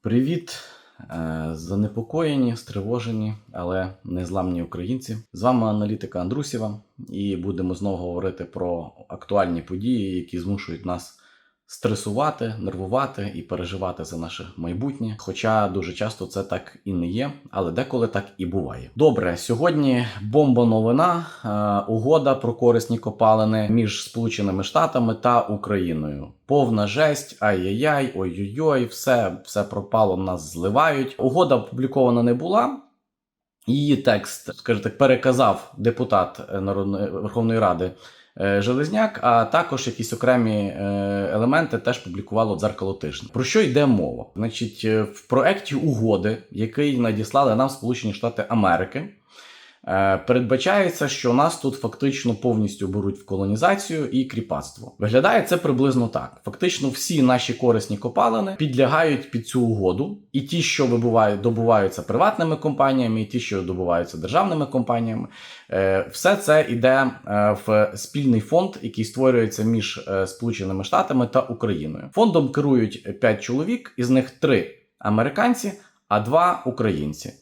Привіт, е, занепокоєні, стривожені, але незламні українці. З вами аналітика Андрусєва, і будемо знову говорити про актуальні події, які змушують нас стресувати, нервувати і переживати за наше майбутнє. Хоча дуже часто це так і не є, але деколи так і буває. Добре, сьогодні бомба новина, е, угода про корисні копалини між Сполученими Штатами та Україною. Повна жесть, ай-яй-яй, ой-ой-ой, все, все пропало, нас зливають. Угода опублікована не була. Її текст, скажімо так, переказав депутат е, Народної Верховної Ради Железняк, а також якісь окремі е, елементи теж публікувало дзеркало тижня. Про що йде мова? Значить, е, в проекті угоди, який надіслали нам Сполучені Штати Америки, е, передбачається, що нас тут фактично повністю беруть в колонізацію і кріпацтво. Виглядає це приблизно так: фактично, всі наші корисні копалини підлягають під цю угоду, і ті, що вибувають, добуваються приватними компаніями, і ті, що добуваються державними компаніями, е, все це йде е, в спільний фонд, який створюється між е, Сполученими Штатами та Україною. Фондом керують 5 чоловік, із них 3 американці, а 2 українці.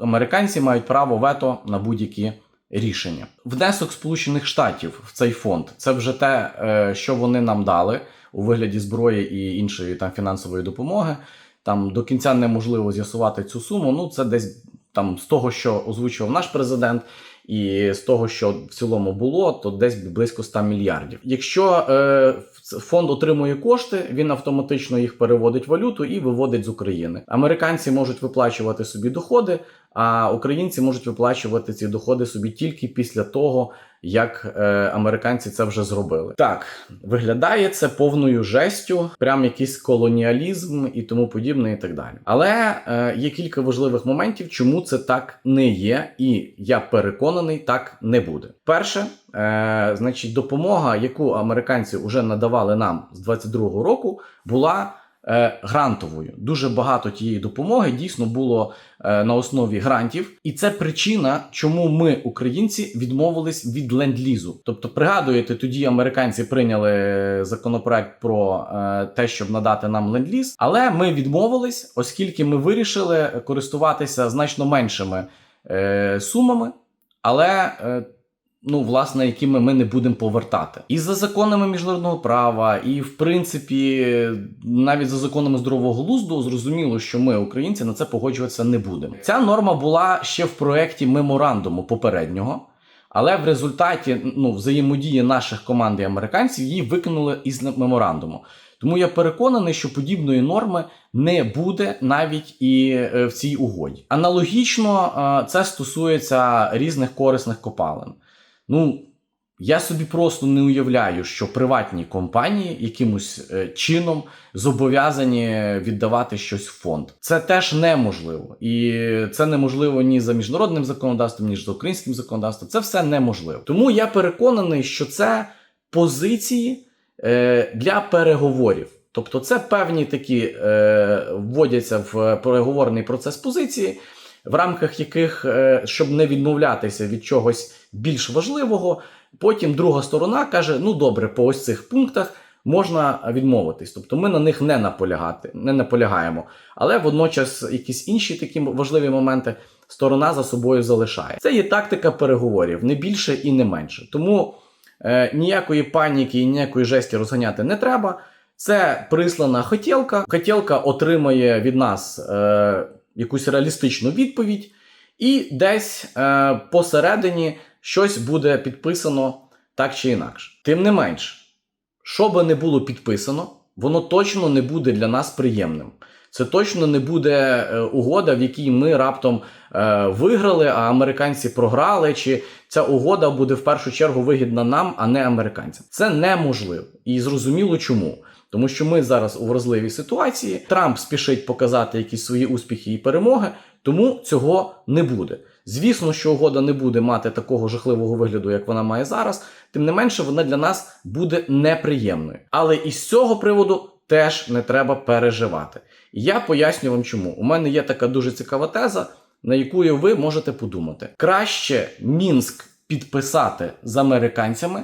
Американці мають право вето на будь-які рішення. Внесок Сполучених Штатів в цей фонд це вже те, е, що вони нам дали у вигляді зброї і іншої там фінансової допомоги. Там до кінця неможливо з'ясувати цю суму. Ну це десь там з того, що озвучував наш президент, і з того, що в цілому було, то десь близько 100 мільярдів. Якщо е, фонд отримує кошти, він автоматично їх переводить в валюту і виводить з України. Американці можуть виплачувати собі доходи, а українці можуть виплачувати ці доходи собі тільки після того, як е, американці це вже зробили. Так виглядає це повною жестю, прям якийсь колоніалізм і тому подібне, і так далі. Але е, є кілька важливих моментів, чому це так не є, і я переконаний, так не буде. Перше, е, значить, допомога, яку американці вже надавали нам з 22-го року, була. Е, Грантовою. Дуже багато тієї допомоги дійсно було е, на основі грантів, і це причина, чому ми, українці, відмовились від ленд-лізу. Тобто, пригадуєте, тоді американці прийняли законопроект про е, те, щоб надати нам ленд-ліз, але ми відмовились, оскільки ми вирішили користуватися значно меншими сумами, але ну, власне, якими ми не будемо повертати. І за законами міжнародного права, і в принципі, навіть за законами здорового глузду, зрозуміло, що ми, українці, на це погоджуватися не будемо. Ця норма була ще в проєкті меморандуму попереднього. Але в результаті ну, взаємодії наших команд і американців її викинули із меморандуму. Тому я переконаний, що подібної норми не буде навіть і е, в цій угоді. Аналогічно е, це стосується різних корисних копалин. Ну, я собі просто не уявляю, що приватні компанії якимось е, чином зобов'язані віддавати щось в фонд. Це теж неможливо. І це неможливо ні за міжнародним законодавством, ні за українським законодавством. Це все неможливо. Тому я переконаний, що це позиції е, для переговорів. Тобто, це певні такі е, вводяться в переговорний процес позиції, в рамках яких, е, щоб не відмовлятися від чогось більш важливого, потім друга сторона каже: ну добре, по ось цих пунктах можна відмовитись. Тобто ми на них не наполягати, не наполягаємо. Але водночас якісь інші такі важливі моменти сторона за собою залишає. Це є тактика переговорів, не більше і не менше. Тому е, ніякої паніки і ніякої жесті розганяти не треба. Це прислана хотілка. Хотілка отримає від нас е, якусь реалістичну відповідь, і десь е, посередині щось буде підписано так чи інакше. Тим не менш, що би не було підписано, воно точно не буде для нас приємним. Це точно не буде е, угода, в якій ми раптом е, виграли, а американці програли. Чи ця угода буде в першу чергу вигідна нам, а не американцям. Це неможливо. І зрозуміло чому. Тому що ми зараз у вразливій ситуації. Трамп спішить показати якісь свої успіхи і перемоги, тому цього не буде. Звісно, що угода не буде мати такого жахливого вигляду, як вона має зараз. Тим не менше, вона для нас буде неприємною. Але із цього приводу теж не треба переживати. І я поясню вам, чому. У мене є така дуже цікава теза, на яку ви можете подумати. Краще Мінськ підписати з американцями,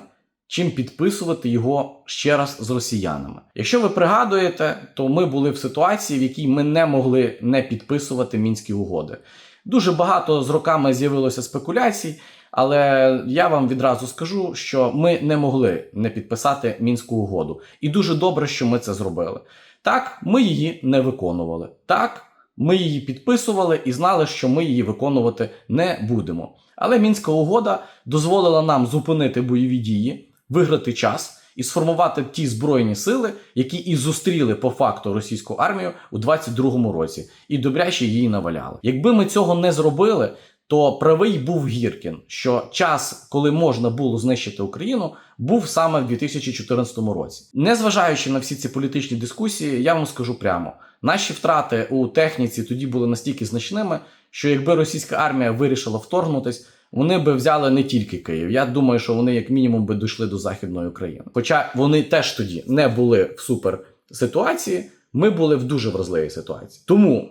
чим підписувати його ще раз з росіянами. Якщо ви пригадуєте, то ми були в ситуації, в якій ми не могли не підписувати мінські угоди. Дуже багато з роками з'явилося спекуляцій, але я вам відразу скажу, що ми не могли не підписати мінську угоду. І дуже добре, що ми це зробили. Так, ми її не виконували. Так, ми її підписували і знали, що ми її виконувати не будемо. Але мінська угода дозволила нам зупинити бойові дії, виграти час і сформувати ті збройні сили, які і зустріли по факту російську армію у 22-му році, і добряче її наваляли. Якби ми цього не зробили, то правий був Гіркін, що час, коли можна було знищити Україну, був саме в 2014 році. Незважаючи на всі ці політичні дискусії, я вам скажу прямо: наші втрати у техніці тоді були настільки значними, що якби російська армія вирішила вторгнутись, вони би взяли не тільки Київ. Я думаю, що вони як мінімум би дійшли до Західної України. Хоча вони теж тоді не були в супер ситуації, ми були в дуже вразливій ситуації. Тому,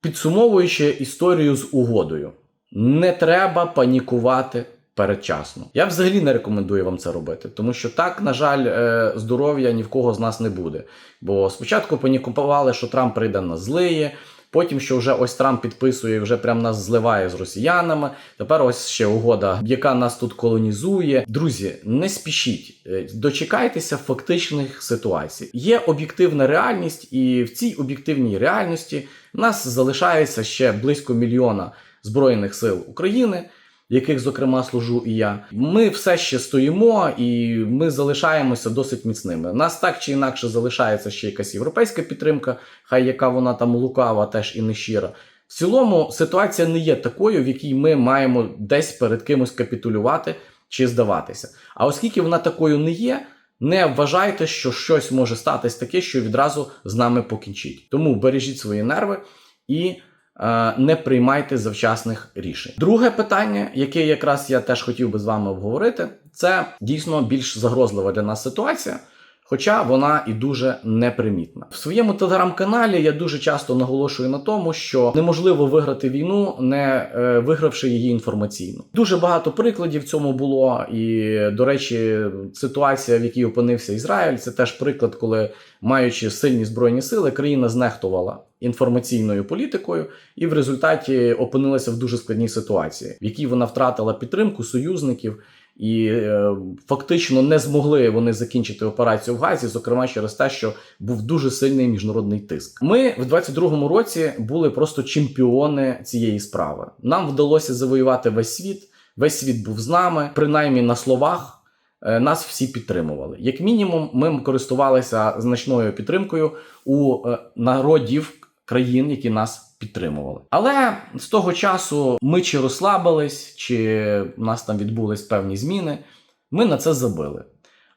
підсумовуючи історію з угодою, не треба панікувати передчасно. Я взагалі не рекомендую вам це робити, тому що так, на жаль, е, здоров'я ні в кого з нас не буде. Бо спочатку панікували, що Трамп прийде на злиє. Потім, що вже ось Трамп підписує, вже прям нас зливає з росіянами. Тепер ось ще угода, яка нас тут колонізує. Друзі, не спішіть, Е, дочекайтеся фактичних ситуацій. Є об'єктивна реальність, і в цій об'єктивній реальності нас залишається ще близько мільйона збройних сил України. Яких, зокрема, служу і я, ми все ще стоїмо і ми залишаємося досить міцними. У нас так чи інакше залишається ще якась європейська підтримка, хай яка вона там лукава, теж і не щира. В цілому ситуація не є такою, в якій ми маємо десь перед кимось капітулювати чи здаватися. А оскільки вона такою не є, не вважайте, що щось може статись таке, що відразу з нами покінчить. Тому бережіть свої нерви і не приймайте завчасних рішень. Друге питання, яке якраз я теж хотів би з вами обговорити, це дійсно більш загрозлива для нас ситуація. Хоча вона і дуже непримітна. В своєму телеграм-каналі я дуже часто наголошую на тому, що неможливо виграти війну, не е, вигравши її інформаційно. Дуже багато прикладів цьому було. І, до речі, ситуація, в якій опинився Ізраїль, це теж приклад, коли, маючи сильні збройні сили, країна знехтувала інформаційною політикою, і в результаті опинилася в дуже складній ситуації, в якій вона втратила підтримку союзників. І е, фактично не змогли вони закінчити операцію в Газі, зокрема через те, що був дуже сильний міжнародний тиск. Ми в 22-му році були просто чемпіони цієї справи. Нам вдалося завоювати весь світ. Весь світ був з нами, принаймні на словах. е, Нас всі підтримували. Як мінімум, ми користувалися значною підтримкою у е, народів країн, які нас підтримували. Але з того часу ми чи розслабились, чи в нас там відбулись певні зміни. Ми на це забили.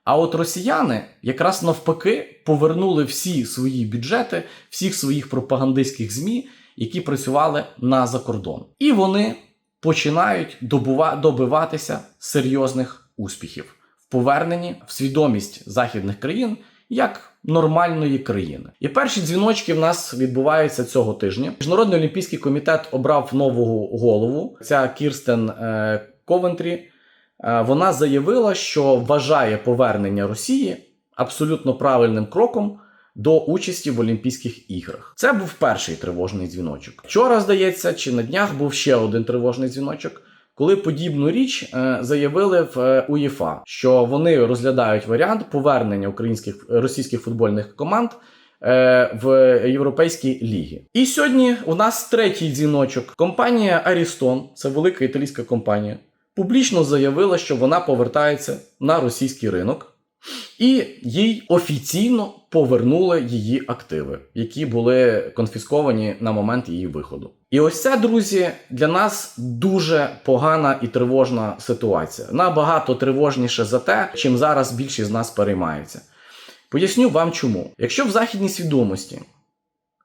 А от росіяни якраз навпаки повернули всі свої бюджети, всіх своїх пропагандистських ЗМІ, які працювали на закордон. І вони починають добиватися серйозних успіхів в поверненні в свідомість західних країн як нормальної країни. І перші дзвіночки в нас відбуваються цього тижня. Міжнародний олімпійський комітет обрав нову голову. Ця Кірстен е, Ковентрі. Е, вона заявила, що вважає повернення Росії абсолютно правильним кроком до участі в Олімпійських іграх. Це був перший тривожний дзвіночок. Вчора, здається, чи на днях був ще один тривожний дзвіночок. Коли подібну річ е, заявили в е, УЄФА, що вони розглядають варіант повернення українських російських футбольних команд е, в Європейській лігі. І сьогодні у нас третій дзвіночок. Компанія Арістон, це велика італійська компанія, публічно заявила, що вона повертається на російський ринок. І їй офіційно повернули її активи, які були конфісковані на момент її виходу. І ось це, друзі, для нас дуже погана і тривожна ситуація. Набагато тривожніше за те, чим зараз більшість з нас переймається. Поясню вам чому. Якщо в західній свідомості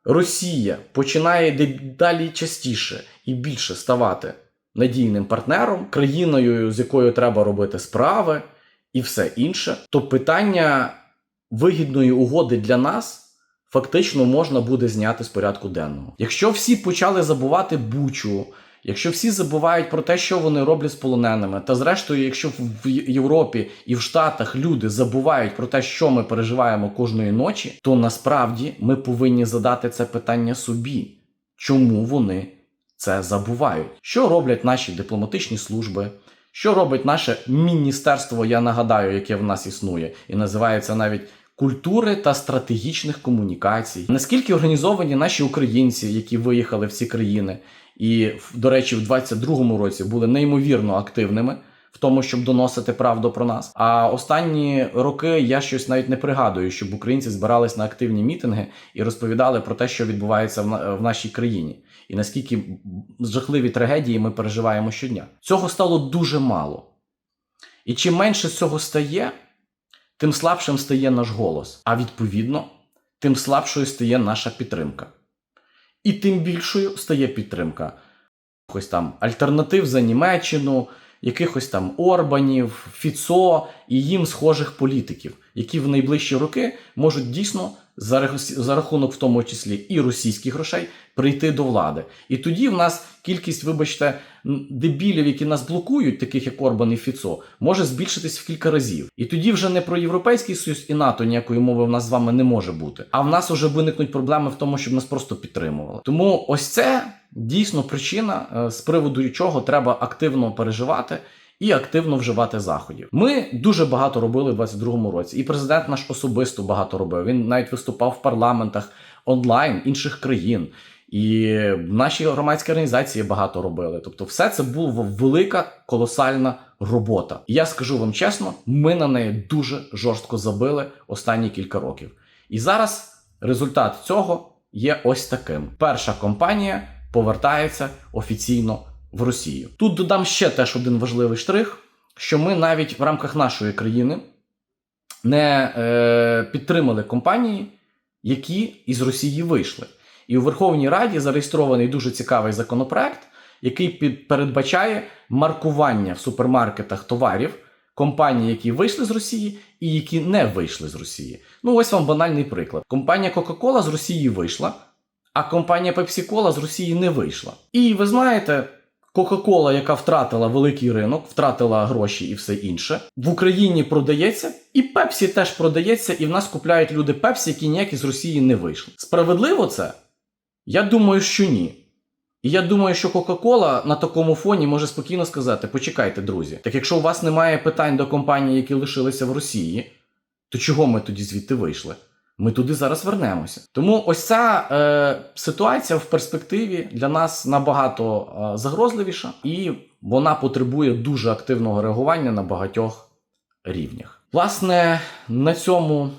Росія починає дедалі частіше і більше ставати надійним партнером, країною, з якою треба робити справи і все інше, то питання вигідної угоди для нас фактично можна буде зняти з порядку денного. Якщо всі почали забувати Бучу, Якщо всі забувають про те, що вони роблять з полоненими, та зрештою, якщо в Європі і в Штатах люди забувають про те, що ми переживаємо кожної ночі, то насправді ми повинні задати це питання собі, чому вони це забувають? Що роблять наші дипломатичні служби? Що робить наше міністерство, я нагадаю, яке в нас існує, і називається навіть культури та стратегічних комунікацій. Наскільки організовані наші українці, які виїхали в ці країни, і, до речі, в 22-му році були неймовірно активними в тому, щоб доносити правду про нас. А останні роки я щось навіть не пригадую, щоб українці збирались на активні мітинги і розповідали про те, що відбувається в нашій країні, і наскільки жахливі трагедії ми переживаємо щодня. Цього стало дуже мало. І чим менше цього стає, тим слабшим стає наш голос. А відповідно, тим слабшою стає наша підтримка. І тим більшою стає підтримка якихось там альтернатив за Німеччину, якихось там Орбанів, Фіцо і їм схожих політиків, які в найближчі роки можуть дійсно за, рах- за рахунок в тому числі і російських грошей прийти до влади. І тоді в нас кількість, вибачте, дебілів, які нас блокують, таких як Орбан і Фіцо, може збільшитись в кілька разів. І тоді вже не про Європейський Союз і НАТО ніякої мови в нас з вами не може бути. А в нас вже виникнуть проблеми в тому, щоб нас просто підтримували. Тому ось це дійсно причина, е, з приводу чого треба активно переживати. І активно вживати заходів. Ми дуже багато робили в 22-му році, і президент наш особисто багато робив. Він навіть виступав в парламентах онлайн інших країн. І наші громадські організації багато робили. Тобто, все це була велика колосальна робота. І я скажу вам чесно, ми на неї дуже жорстко забили останні кілька років. І зараз результат цього є ось таким: перша компанія повертається офіційно в Росію. Тут додам ще теж один важливий штрих, що ми навіть в рамках нашої країни не е, підтримали компанії, які із Росії вийшли. І у Верховній Раді зареєстрований дуже цікавий законопроект, який передбачає маркування в супермаркетах товарів компаній, які вийшли з Росії, і які не вийшли з Росії. Ну, ось вам банальний приклад. Компанія Coca-Cola з Росії вийшла, а компанія Pepsi-Cola з Росії не вийшла. І ви знаєте, Coca-Cola, яка втратила великий ринок, втратила гроші і все інше, в Україні продається, і Pepsi теж продається, і в нас купляють люди Pepsi, які ніякі з Росії не вийшли. Справедливо це? Я думаю, що ні. І я думаю, що Coca-Cola на такому фоні може спокійно сказати: почекайте, друзі, так якщо у вас немає питань до компаній, які лишилися в Росії, то чого ми тоді звідти вийшли? Ми туди зараз вернемося. Тому ось ця е, ситуація в перспективі для нас набагато е, загрозливіша, і вона потребує дуже активного реагування на багатьох рівнях. Власне, на цьому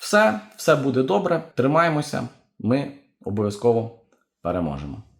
все. Все буде добре. Тримаємося. Ми обов'язково переможемо.